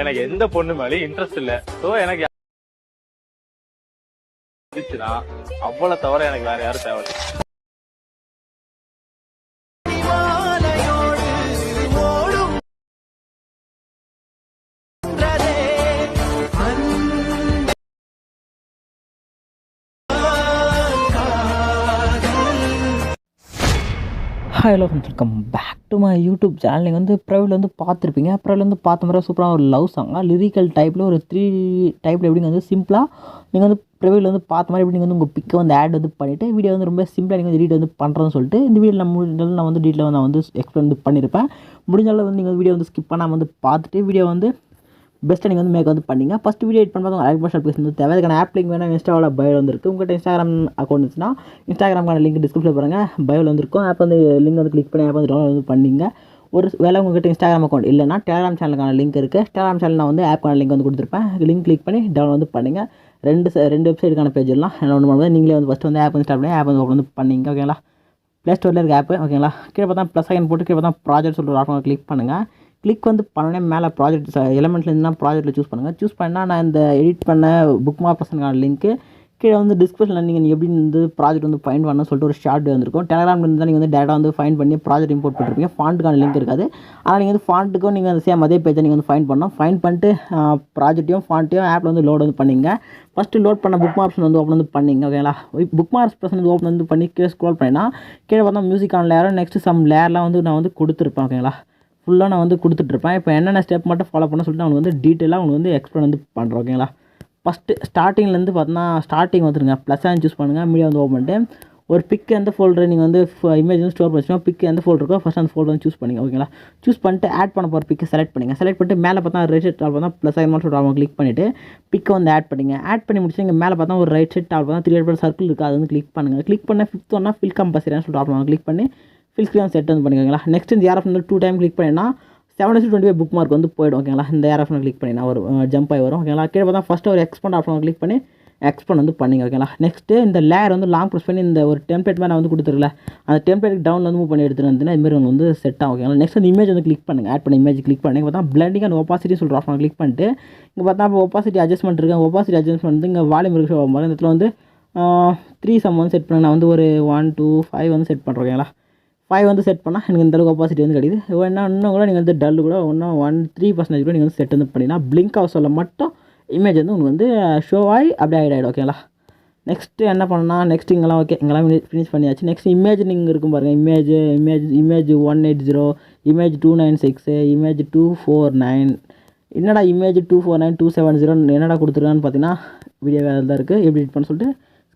எனக்கு எந்த பொண்ணு மேலேயும் இன்ட்ரெஸ்ட் இல்ல. சோ எனக்கு அவ்வளவு தவிர எனக்கு வேற யாரும் தேவை hello welcome back to my YouTube channel நீங்கள் வந்து ப்ரைவில் வந்து பார்த்துருப்பீங்க. ப்ரைவில் வந்து பார்த்த மாதிரி சூப்பராக ஒரு லவ் சாங்காக லிரிக்கல் டைப்பில் ஒரு த்ரீ டைப்பில் எப்படிங்க வந்து சிம்பிளாக நீங்கள் வந்து ப்ரைவில் வந்து பார்த்த மாதிரி எப்படி நீங்கள் வந்து உங்கள் பிக்கை வந்து ஆட் வந்து பண்ணிவிட்டு வீடியோ வந்து ரொம்ப சிம்பிளாக நீங்கள் வந்து ரீட் வந்து பண்ணுறதுன்னு சொல்லிட்டு இந்த வீடியோ நம்ம நான் வந்து டீட்டெயில் நான் வந்து எக்ஸ்பிளைன் வந்து பண்ணியிருப்பேன் அளவு வந்து நீங்கள் வீடியோ வந்து ஸ்கிப் பண்ணாமல் வந்து பார்த்துட்டு வீடியோ வந்து பெஸ்ட்டாக நீங்கள் வந்து மேக் வந்து பண்ணிங்க. ஃபஸ்ட் வீடியோ எடிட் பண்ணுறது லைக் பட்டன் பேஸ் வந்து தேவை அதுக்கான ஆப் லிங்க் வேணால் இன்ஸ்டாவில் பயோ வந்துருக்கு உங்கள்கிட்ட இன்ஸ்டாகிராம் அக்கௌண்ட் இருந்துச்சுன்னா இன்ஸ்டாகிராம்க்கான லிங்க் டிஸ்கிரிப்ஷன் பாருங்கள் பயோவில் வந்துருக்கும் ஆப் வந்து லிங்க் வந்து கிளிக் பண்ணி ஆப் வந்து டவுன்லோட் வந்து பண்ணிங்க. ஒரு வேலை உங்கள்கிட்ட இன்ஸ்டாகிராம் அக்கௌண்ட் இல்லைனா டெலிகிராம் சேனலுக்கான லிங்க் இருக்குது டெலிகிராம் சேனல் நான் வந்து ஆப்க்கான லிங்க் வந்து கொடுத்துருப்பேன். லிங்க் கிளிக் பண்ணி டவுன்லோட் வந்து பண்ணுங்கள் ரெண்டு ரெண்டு வெப்சைட்டுக்கான பேஜ் எல்லாம் டவுன்லோட் பண்ணும்போது நீங்களே வந்து ஃபஸ்ட்டு வந்து ஆப் வந்து ஸ்டார்ட் பண்ணி ஆப் வந்து open வந்து பண்ணிங்க. ஓகேங்களா ப்ளே ஸ்டோரில் இருக்க ஆப்பு ஓகேங்களா கீழே பார்த்தா ப்ளஸ் செகண்ட் போட்டு கீழே பார்த்தா ப்ராஜெக்ட் சொல்லிட்டு ஒரு ஆப்ஷன் கிளிக் பண்ணுங்கள் கிளிக் வந்து பண்ணனே மேலே ப்ராஜெக்ட் எலமெண்ட்லேருந்துனா ப்ராஜெக்ட்டில் சூஸ் பண்ணுங்கள் சூஸ் பண்ணால் நான் இந்த எடிட் பண்ண புக் மார்க் பர்சனுக்கான லிங்க்கு கீழே வந்து டிஸ்கிரிப்ஷனில் நீங்கள் எப்படி வந்து ப்ராஜெக்ட் வந்து ஃபைன் பண்ணணும் சொல்லிட்டு ஒரு ஷார்ட் வந்துருக்கும். டெலிகிராமில் இருந்தால் நீங்கள் வந்து டேட்டா வந்து ஃபைன் பண்ணி ப்ராஜெக்ட் இம்போர்ட் பண்ணிருப்பீங்க. ஃபாண்ட்டுக்கான லிங்க் இருக்காது. ஆனால் நீங்கள் வந்து ஃபாண்ட்டுக்கும் நீங்கள் அந்த சேம் அதே பேஜை நீங்கள் வந்து ஃபைன் பண்ணணும். ஃபைன் பண்ணிட்டு ப்ராஜெக்ட்டையும் ஃபாண்ட்டையும் ஆப்பில் வந்து லோட் வந்து பண்ணிங்க. ஃபஸ்ட்டு லோட் பண்ண புக் மார்க்ஸ் வந்து ஓப்பன் வந்து பண்ணிங்க ஓகேங்களா புக் மார்க்ஸ் பர்சன் வந்து ஓப்பன் வந்து பண்ணி கீழே ஸ்க்ரோல் பண்ணினா கீழே பார்த்தா மியூசிக்கான லேயரும் நெக்ஸ்ட் சம் லேயர்லாம் வந்து நான் வந்து கொடுத்துருப்பேன் ஓகேங்களா ஃபுல்லாக நான் வந்து கொடுத்துட்ருப்பேன். இப்போ என்னென்ன ஸ்டெப் மட்டும் ஃபாலோ பண்ண சொல்லிட்டு அவனுக்கு வந்து டீட்டெயிலாக அவனுக்கு வந்து எக்ஸ்பிளைன் வந்து பண்ணுறேன் ஓகேங்களா ஃபஸ்ட்டு ஸ்டார்டிங்லேருந்து பார்த்தீங்கன்னா ஸ்டார்டிங் வந்துருங்க. ப்ளஸ் ஆன் சூஸ் பண்ணுங்கள் மீடியா வந்து ஓப்பன் பண்ணிட்டு ஒரு பிக் எந்த ஃபோல்டர் நீங்கள் வந்து இமேஜ் வந்து ஸ்டோர் பண்ணிச்சுன்னா பிக் எந்த ஃபோல்டர் இருக்கோ ஃபஸ்ட் அந்த ஃபோல்டர் வந்து சூஸ் பண்ணிங்க ஓகேங்களா சூஸ் பண்ணிட்டு ஆட் பண்ண போகிற பிக்கை செலக்ட் பண்ணுங்கள் செலக்ட் பண்ணிட்டு மேலே பார்த்தா ரைட் சைட் டால் பார்த்தா ப்ளஸ் ஆகிமா சொல்லிட்டு அவங்க கிளிக் பண்ணிவிட்டு பிக்கை வந்து ஆட் பண்ணிங்க. ஆட் பண்ணி முடிச்சு இங்கே மேலே பார்த்தா ஒரு ரைட் சைட் டால் பார்த்தா த்ரீ ஹண்ட்ரட் சர்க்கிள் இருக்குது. அது வந்து கிளிக் பண்ணுங்கள் கிளிக் பண்ண ஃபிஃப்த் ஒன்னா ஃபில் கம்பல்சரின்னு சொல்லிட்டு அவங்க கிளிக் பண்ணி ஃபில் ஸ்க்ரீன் செட் வந்து பண்ணிக்கோங்களா. நெக்ஸ்ட் இந்த ஏர் வந்து டூ டைம் கிளிக் பண்ணினா seven hundred twenty book mark வந்து போயிடும் ஓகேங்களா இந்த ஏர் ஆப்ஷனை கிளிக் பண்ணினா ஒரு ஜம்ப் ஆகி வரும் ஓகேங்களா கீழே பார்த்தா ஃபஸ்ட்டு ஒரு எக்ஸ்பண்ட் ஆப்ஷனை கிளிக் பண்ணி எக்ஸ்பண்ட் வந்து பண்ணிங்க ஓகேங்களா நெக்ஸ்ட்டு இந்த லேயர் வந்து லாங் ப்ரெஸ் பண்ணி இந்த ஒரு டெம்ப்ளேட் மாதிரி நான் வந்து கொடுத்துருக்கல. அந்த டெம்ப்ளேட் டவுன் வந்து மூவ் பண்ணி எடுத்துட்டு வந்து இதுமாரி உங்களுக்கு வந்து செட் ஆகும் ஓகேங்களா நெக்ஸ்ட் அந்த இமேஜ் வந்து கிளிக் பண்ணுங்கள் ஆட் பண்ண இமேஜ் கிளிக் பண்ணி பார்த்தா பிளண்டிங் அண்ட் ஒப்பாசிட்டி சொல்கிற ஆப்ஷன் கிளிக் பண்ணிட்டு இங்கே பார்த்தா இப்போ ஒப்பாசிட்டி அட்ஜஸ்ட்மெண்ட் இருக்கேன் ஒப்பாசிட்டி அட்ஜஸ்ட்மெண்ட் வந்து இங்கே வால்யூம் இருக்கு ஷோ இந்த இடத்துல வந்து த்ரீ சம் வந்து செட் பண்ணுங்க. நான் வந்து ஒரு ஒன் டூ ஃபைவ் வந்து செட் பண்ணுறேன் ஓகேங்களா ஃபைவ் வந்து செட் பண்ணால் எனக்கு இந்த அளவுக்கு ஒப்பாசிட்டி வந்து கிடைக்குது. என்ன இன்னும் கூட நீங்கள் வந்து டல்லு கூட இன்னும் ஒன் த்ரீ பர்சன்டேஜ் கூட நீங்கள் வந்து செட் வந்து பண்ணினா பிளிங்க் ஆக சொல்ல மட்டும் இமேஜ் வந்து உங்களுக்கு வந்து ஷோ ஆகி அப்படியே ஆகிட் ஆகிடும் ஓகேங்களா நெக்ஸ்ட்டு என்ன பண்ணால் நெக்ஸ்ட் இங்கெல்லாம் ஓகே இங்கெல்லாம் ஃபினிஷ் பண்ணியாச்சு. நெக்ஸ்ட் இமேஜ் நீங்கள் இருக்கும் பாருங்கள் image image image one eight zero image two nine six image two four nine என்னடா image two four nine two seven zero என்னடா கொடுத்துருக்கான்னு பார்த்தீங்கன்னா வீடியோ வேறு தான் இருக்குது எப்படி எடிட் பண்ண சொல்லிட்டு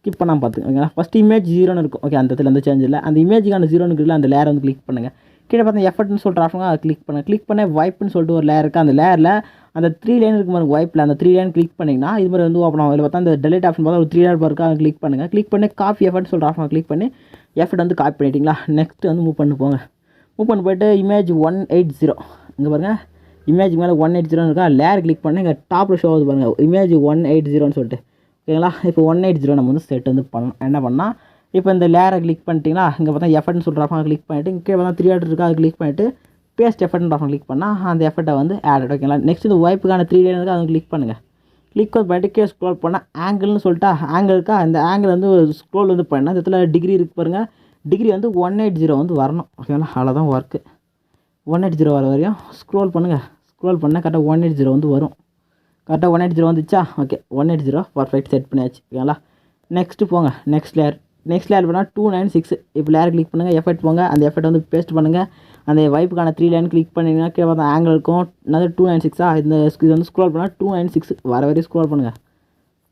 ஸ்கிப் பண்ணாமல் பார்த்துக்கோங்க ஃபஸ்ட் இமேஜ் ஜீரோன்னு இருக்கும். ஓகே அந்த இடத்துல எந்த சேஞ்ச் இல்லை. அந்த இமேஜுக்கான ஜீரோன்னு இருக்குல்ல அந்த லேயர் வந்து கிளிக் பண்ணுங்கள் கீழே பார்த்தா எஃபர்ட்னு சொல்லிட்டு ஆப்ஷன் அதை கிளிக் பண்ணுங்கள் கிளிக் பண்ண வைப்புன்னு சொல்லிட்டு ஒரு லேயர் இருக்குது அந்த லேயரில் அந்த த்ரீ லைன் இருக்கு மாதிரி வைப்பில் அந்த த்ரீ லைன் கிளிக் பண்ணிங்கன்னா இது மாதிரி வந்து ஓப்பன் ஆகும். இதில் பார்த்தா அந்த டெலிட் ஆப்ஷன் பார்த்தா ஒரு த்ரீ லைன் இருக்குது அதை கிளிக் பண்ணுங்கள் கிளிக் பண்ணி காப்பி எஃபர்ட் சொல்லிட்டு ஆப்ஷன் கிளிக் பண்ணி எஃபர்ட் வந்து காப்பி பண்ணிட்டீங்களா? நெக்ஸ்ட் வந்து மூவ் பண்ணி போங்க. மூவ் பண்ணி போயிட்டு இமேஜ் ஒன் எயிட் ஜீரோ இங்கே பாருங்கள் இமேஜ் மேலே ஒன் எயிட் ஜீரோன்னு இருக்கா? லேயர் கிளிக் பண்ணி இங்கே டாப்பில் ஷோ ஆகுது பாருங்கள் இமேஜ் ஒன் எயிட் ஜீரோன்னு சொல்லிட்டு. ஓகேங்களா? இப்போ ஒன் எயிட் ஜீரோ நம்ம வந்து செட் வந்து பண்ணணும் என்ன பண்ணால் இப்போ இந்த லேயரை கிளிக் பண்ணிட்டீங்கன்னா இங்கே பார்த்தா எஃபர்ட்னு சொல்கிறாங்க கிளிக் பண்ணிவிட்டு இங்கே பார்த்தா த்ரீ ஹண்ட்ரட் இருக்கா அதை கிளிக் பண்ணிவிட்டு பேஸ்ட் எஃபர்ட்னு ஆப்ஷன் கிளிக் பண்ணால் அந்த எஃபர்ட்டை வந்து ஆட் ஓகேங்களா? நெக்ஸ்ட் இந்த வைப்புக்கான த்ரீ டேனுக்கு அதை கிளிக் பண்ணுங்கள் கிளிக் பண்ணிட்டு கீழே ஸ்க்ரோல் பண்ணால் ஆங்கிள்னு சொல்லிட்டா ஆங்கிளுக்கா அந்த ஆங்கிள் வந்து ஸ்க்ரோல் வந்து பண்ணால் இந்த இடத்துல டிகிரி இருக்கு பாருங்கள் டிகிரி வந்து ஒன் எயிட் ஜீரோ வந்து வரணும் ஓகேங்களா? அவ்வளோதான் ஒர்க்கு ஒன் எயிட் ஜீரோ வர வரையும் ஸ்க்ரோல் பண்ணுங்கள் ஸ்க்ரோல் பண்ணால் கரெக்டாக ஒன் எயிட் ஜீரோ வந்து வரும். கரெக்டாக ஒன் எயிட் ஜீரோ வந்துச்சா? Okay one eight zero perfect set பண்ணியாச்சு ஓகேங்களா? நெக்ஸ்ட்டு போங்க நெக்ஸ்ட் லேயர் நெக்ஸ்ட் லேயர் பண்ணால் டூ நைன் சிக்ஸ் இப்போ லேயர் கிளிக் பண்ணுங்கள் எஃபெக்ட் போங்க அந்த எஃபெக்ட் வந்து பேஸ்ட் பண்ணுங்கள் அந்த வைப்புக்கான த்ரீ லைன் கிளிக் பண்ணிங்கன்னா கீழே பார்த்தா ஆங்கிள் இருக்கும். என்னது டூ நைன் சிக்ஸா இந்த இது வந்து ஸ்க்ரோல் பண்ணால் டூ நைன் சிக்ஸ் வர வரையும் ஸ்க்ரோல் பண்ணுங்கள்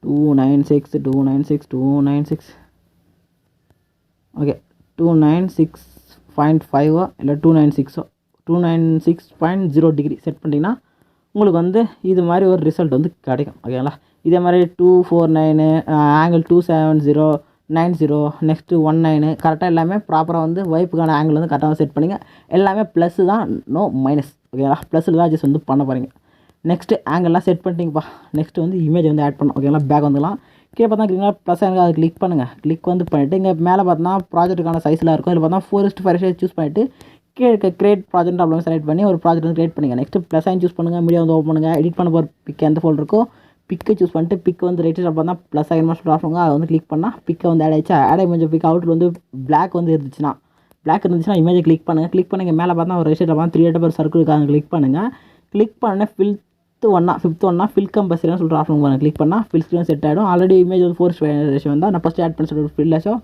two nine six two nine six two nine six okay two nine six point ஃபைவோ இல்லை two nine சிக்ஸோ two nine six point zero degree set பண்ணிட்டீங்கன்னா உங்களுக்கு வந்து இது மாதிரி ஒரு ரிசல்ட் வந்து கிடைக்கும். ஓகேங்களா இதே மாதிரி two four nine angle two seven zero nine zero next one nine கரெக்டாக எல்லாமே ப்ராப்பராக வந்து வைப்புக்கான ஆங்கிள் வந்து கரெக்டாக செட் பண்ணிங்க. எல்லாமே ப்ளஸ்ஸு தான் நோ மைனஸ் ஓகேங்களா ப்ளஸில் தான் அட்ஜஸ்ட் வந்து பண்ண போகிறீங்க நெக்ஸ்ட்டு ஆங்கிள்லாம் செட் பண்ணிட்டீங்கப்பா. நெக்ஸ்ட்டு வந்து இமேஜ் வந்து ஆட் பண்ணும் ஓகேங்களா பேக் வந்துக்கலாம் கீழே பார்த்தா கிரீனாக ப்ளஸ் ஆங்கிள் அதை கிளிக் பண்ணுங்கள் கிளிக் வந்து பண்ணிவிட்டு இங்கே மேலே பார்த்தா ப்ராஜெக்ட்டுக்கான சைஸில் இருக்கும். இதில் பார்த்தா ஃபோர் இஸ்ட் ஃபைவ் சூஸ் பண்ணிவிட்டு கீழே இருக்க கிரியேட் ப்ராஜெக்ட் அப்படின்னு செலக்ட் பண்ணி ஒரு ப்ராஜெக்ட் வந்து கிரியேட் பண்ணுங்கள் நெக்ஸ்ட் ப்ளஸ் சைன் சூஸ் பண்ணுங்கள் மீடியா வந்து ஓப்பன் பண்ணுங்கள் எடிட் பண்ண போகிற பிக் எந்த ஃபோல்டர் இருக்கோ பிக்கை சூஸ் பண்ணிட்டு பிக் வந்து ரைட் சைடில் பார்த்தா ப்ளஸ் சைன் மாஸ்டர் ஆஃப் அதை வந்து கிளிக் பண்ணால் பிக்கை வந்து ஆட் ஆயிடுச்சு. ஆட் ஆகி கொஞ்சம் பிக் அவுட்டில் வந்து பிளாக் வந்து இருந்துச்சுன்னா பிளாக் இருந்துச்சுன்னா இமேஜை கிளிக் பண்ணுங்கள் கிளிக் பண்ணுங்கள் மேலே பார்த்தா ஒரு ரைட் சைடில் பார்த்தா த்ரீ ஹண்ட்ரட் சர்க்கிள் இருக்காங்க கிளிக் பண்ணுங்கள் கிளிக் பண்ண ஃபிஃப்த்து ஒன்னா ஃபிஃப்த் ஒன்னா ஃபில் கம்பல்சரின்னு சொல்லிட்டு ஆஃப் பாருங்க கிளிக் பண்ணால் ஃபில் ஸ்க்ரீன் செட் ஆகிடும் ஆல்ரெடி இமேஜ் வந்து ஃபோர் ரேஷன் வந்தால் நான் ஃபஸ்ட்டு ஆட் பண்ண சொல்லிட்டு ஃபில் ரேஷோ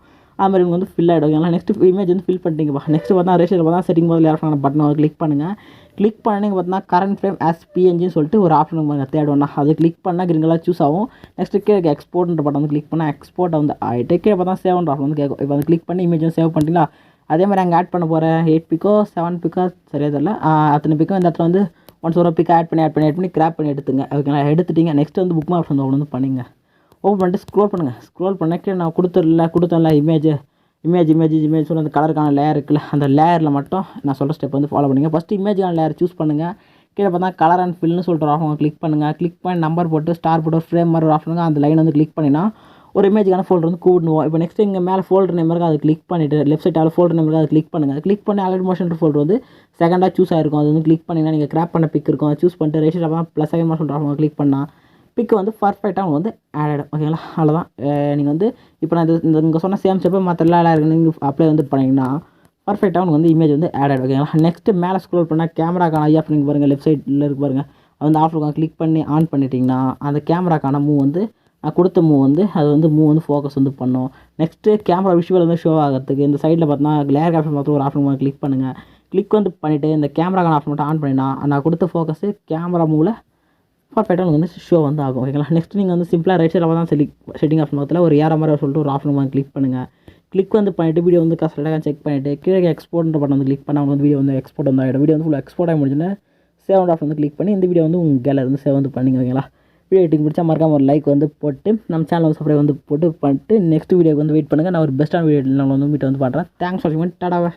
அது மாதிரி வந்து ஃபில் ஆகிடும் ஓகேங்களா நெக்ஸ்ட் இமேஜ் வந்து ஃபில் பண்ணிட்டீங்கப்பா நெக்ஸ்ட் பார்த்தா ரேஷன் பார்த்தா செட்டிங் போதில் யார் பட்டன் கிளிக் பண்ணுங்கள் கிளிக் பண்ணிங்க. பார்த்தீங்கன்னா கரண்ட் ஃப்ரேம் ஆஸ் பிஎன்ஜின்னு சொல்லிட்டு ஒரு ஆப்ஷன் பாருங்க. தேடுவோம்னா. அது கிளிக் பண்ணால் கிரிங்கெல்லாம் சூஸ் ஆகும். நெக்ஸ்ட் கீழே எக்ஸ்போர்ட்ன்ற பட்டன் வந்து கிளிக் பண்ணால் எக்ஸ்போர்ட் வந்து ஆகிட்டு கீழே பார்த்தா சேவ்ன்ற ஆப்ஷன் வந்து கேட்கும் இப்போ வந்து கிளிக் பண்ணி இமேஜ் சேவ் பண்ணிட்டீங்களா? அதே மாதிரி அங்கே ஆட் பண்ண போகிற எயிட் பிக்கோ செவன் பிக்கோ சரியாக தெரியல. அத்தனை பிக்கோ இந்த இடத்துல வந்து ஒன்ஸ் ஒரு பிக் ஆட் பண்ணி ஆட் பண்ணி ஆட் பண்ணி கிராப் பண்ணி எடுத்துங்க. ஓகேங்களா எடுத்துட்டீங்க. நெக்ஸ்ட் வந்து புக் ஆப்ஷன் வந்து வந்து பண்ணிங்க. ஓப்பன் பண்ணிட்டு ஸ்க்ரோல் பண்ணுங்கள் ஸ்க்ரோல் பண்ணக்கு நான் கொடுத்துடல கொடுத்தேன்ல இமேஜ் இமேஜ் இமேஜ் இமேஜ் சொல்லி அந்த கலருக்கான லேயர் இருக்குல்ல அந்த லேயரில் மட்டும் நான் சொல்கிற ஸ்டெப் வந்து ஃபாலோ பண்ணுங்கள் ஃபஸ்ட்டு இமேஜுக்கான லேயர் சூஸ் பண்ணுங்கள் கீழே பார்த்தா கலர் அண்ட் ஃபில்னு சொல்லிட்டு ஆஃப் கிளிக் பண்ணுங்கள் கிளிக் பண்ணி நம்பர் போட்டு ஸ்டார் போட்டு ஃப்ரேம் மாதிரி ஒரு பண்ணுங்கள் அந்த லைன் வந்து கிளிக் பண்ணினா ஒரு இமேஜுக்கான ஃபோல்டர் வந்து கூடணும் இப்போ நெக்ஸ்ட் இங்கே மேலே ஃபோல்டர் நேம் இருக்கு அதை கிளிக் பண்ணிவிட்டு லெஃப்ட் சைட் ஃபோல்டர் நேம் இருக்கு அதை கிளிக் பண்ணுங்கள் கிளிக் பண்ணி அலர்ட் மோஷன் ஃபோல்டர் வந்து செகண்டாக சூஸ் ஆயிருக்கும். அது வந்து கிளிக் பண்ணிங்கன்னா நீங்கள் கிராப் பண்ண பிக் இருக்கும். சூஸ் பண்ணிட்டு ரேஷன் அப்போ plus second motion off click பண்ணால் பிக்கு வந்து பர்ஃபெக்டாக வந்து ஆட் ஆகிடும் ஓகேங்களா அவ்வளோதான் நீங்கள் வந்து இப்போ நான் இது இந்த இங்கே சொன்ன சேம் ஸ்டெப்பை மற்ற எல்லா இருக்கு நீங்கள் அப்ளை வந்து பண்ணிங்கன்னா பர்ஃபெக்டாக உங்களுக்கு வந்து இமேஜ் வந்து ஆட் ஆகிடும் ஓகேங்களா நெக்ஸ்ட்டு மேலே ஸ்க்ரோல் பண்ணால் கேமராக்கான ஐயா நீங்கள் பாருங்கள் லெஃப்ட் சைடில் இருக்கு பாருங்கள் வந்து ஆஃப் இருக்கும் கிளிக் பண்ணி ஆன் பண்ணிட்டீங்கன்னா அந்த கேமராக்கான மூவ் வந்து நான் கொடுத்த மூவ் வந்து அது வந்து மூவ் வந்து ஃபோக்கஸ் வந்து பண்ணும். நெக்ஸ்ட்டு கேமரா விஷுவல் வந்து ஷோ ஆகிறதுக்கு இந்த சைடில் பார்த்தோன்னா கிளேர் ஆப்ஷன் பார்த்து ஒரு ஆப்ஷன் கிளிக் பண்ணுங்கள் கிளிக் வந்து பண்ணிவிட்டு இந்த கேமராக்கான ஆப்ஷன் மட்டும் ஆன் பண்ணினா நான் கொடுத்த ஃபோக்கஸு கேமரா மூவில் ஃபார் உங்களுக்கு வந்து ஷோ வந்து ஆகும் ஓகேங்களா நெக்ஸ்ட் நீங்கள் வந்து சிம்பிளாக ரைட் சைடில் தான் செலிக் செட்டிங் ஆப்ஷன் பக்கத்தில் ஒரு ஏற மாதிரி சொல்லிட்டு ஒரு ஆப்ஷன் வந்து கிளிக் பண்ணுங்கள் கிளிக் வந்து பண்ணிவிட்டு வீடியோ வந்து கரெக்டாக செக் பண்ணிவிட்டு கீழே எக்ஸ்போர்ட்ன்ற பட்டன் வந்து கிளிக் பண்ணால் வந்து வீடியோ வந்து எக்ஸ்போர்ட் வந்து ஆகிடும் வீடியோ வந்து ஃபுல் எக்ஸ்போர்ட் ஆகி முடிஞ்சுன்னா சேவ் ஆப்ஷன் வந்து கிளிக் பண்ணி இந்த வீடியோ வந்து உங்கள் கேலரி வந்து சேவ் வந்து பண்ணிங்க ஓகேங்களா வீடியோ எடிட்டிங் பிடிச்சா மறக்காம ஒரு லைக் வந்து போட்டு நம்ம சேனல் வந்து சப்ஸ்கிரைப் வந்து போட்டு பண்ணிட்டு நெக்ஸ்ட் வீடியோக்கு வந்து வெயிட் பண்ணுங்கள் நான் ஒரு பெஸ்ட்டான வீடியோ நான் வந்து மீட் வந்து பண்ணுறேன் தேங்க்ஸ் ஃபார் வாட்சிங் டாடாவை